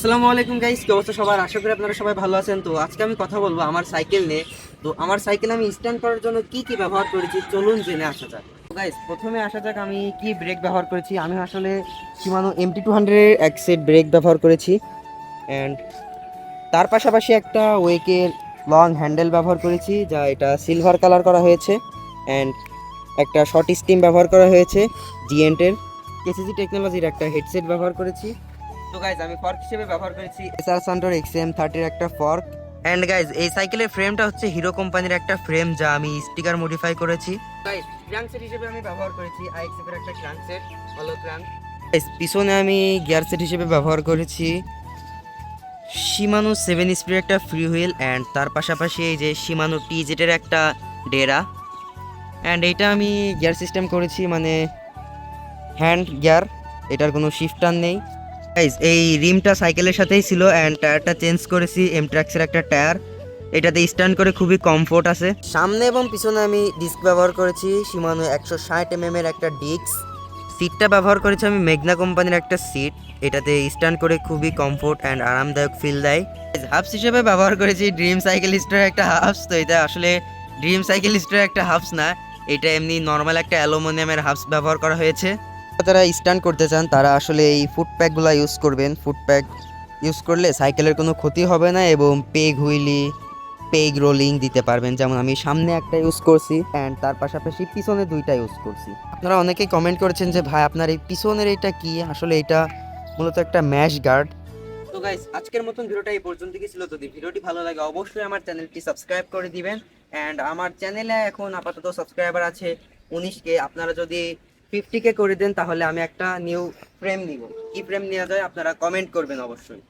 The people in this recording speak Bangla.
আসসালামু আলাইকুম গাইস কি অবস্থা সবার? আশা করি আপনারা সবাই ভালো আছেন। তো আজকে আমি কথা বলব আমার সাইকেল নিয়ে। তো আমার সাইকেল আমি স্ট্যান্ড করার জন্য কি কি ব্যবহার করেছি, চলুন জেনে আসা যাক। তো গাইস প্রথমে আসা যাক আমি কি ব্রেক ব্যবহার করেছি। আমি আসলে সীমানো এমটি টু হান্ড্রেডের এক সেট ব্রেক ব্যবহার করেছি। অ্যান্ড তার পাশাপাশি একটা ওয়েকের লং হ্যান্ডেল ব্যবহার করেছি, যা এটা সিলভার কালার করা হয়েছে। অ্যান্ড একটা শর্ট স্টিম ব্যবহার করা হয়েছে জিএন্টের কেসিসি টেকনোলজির একটা হেডসেট ব্যবহার করেছি। তো গাইজ আমি ফর্ক হিসেবে ব্যবহার করেছি এসআর সান্টোর এক্সএম থার্টির একটা ফর্ক অ্যান্ড গাইজ এই সাইকেলের ফ্রেমটা হচ্ছে হিরো কোম্পানির একটা ফ্রেম যা আমি স্টিকার মডিফাই করেছি। গাইজ ক্র্যাঙ্কসেট হিসেবে আমি ব্যবহার করেছি আইএক্সএফ এর একটা ক্র্যাঙ্কসেট হলো ক্র্যাঙ্ক পিছনে আমি গিয়ার সেট হিসেবে ব্যবহার করেছি। শিমানো সেভেন স্পিড একটা ফ্রি হুইল অ্যান্ড তার পাশাপাশি এই যে শিমানো টি জেটের একটা ডেরা অ্যান্ড এইটা আমি গিয়ার সিস্টেম করেছি মানে হ্যান্ড গিয়ার এটার কোনো শিফটার নেই। গাইজ এই রিমটা সাইকেলের সাথেই ছিল অ্যান্ড টায়ারটা চেঞ্জ করেছি এম ট্র্যাক্সের একটা টায়ার এটাতে স্ট্যান্ড করে খুবই কমফোর্ট আছে। সামনে এবং পিছনে আমি ডিস্ক ব্যবহার করেছি সীমানো একশো ষাট এম এর একটা ডিস্ক সিটটা ব্যবহার করেছি আমি মেঘনা কোম্পানির একটা সিট এটাতে স্ট্যান্ড করে খুবই কমফোর্ট অ্যান্ড আরামদায়ক ফিল দেয়। হাফস হিসেবে ব্যবহার করেছি ড্রিম সাইকেলিস্টের একটা হাফস তো এটা আসলে ড্রিম সাইকেলিস্টের একটা হাফস না। এটা এমনি নর্মাল একটা অ্যালুমিনিয়ামের হাফস ব্যবহার করা হয়েছে। যারা স্ট্যান্ড করতে চান, তারা আসলে এই ফুট প্যাকগুলো ইউজ করবেন। ফুট প্যাক ইউজ করলে সাইকেলের কোনো ক্ষতি হবে না এবং পেগ হুইলি পেগ রোলিং দিতে পারবেন। যেমন আমি সামনে একটা ইউজ করছি অ্যান্ড তার পাশাপাশি পিছনে দুইটা ইউজ করছি। আপনারা অনেকেই কমেন্ট করেছেন যে, ভাই, আপনার এই পিছনের এটা কি? আসলে এটা মূলত একটা ম্যাশ গার্ড তো গাইস আজকের মতন ভিডিওটা এই পর্যন্ত ছিল। যদি ভিডিওটি ভালো লাগে, অবশ্যই আমার চ্যানেলটি সাবস্ক্রাইব করে দিবেন। অ্যান্ড আমার চ্যানেলে এখন আপাতত সাবস্ক্রাইবার আছে উনিশকে আপনারা যদি ফিফটি কে করে দেন, তাহলে আমি একটা নিউ ফ্রেম নিব। কি ফ্রেম নেওয়া যায় আপনারা কমেন্ট করবেন অবশ্যই।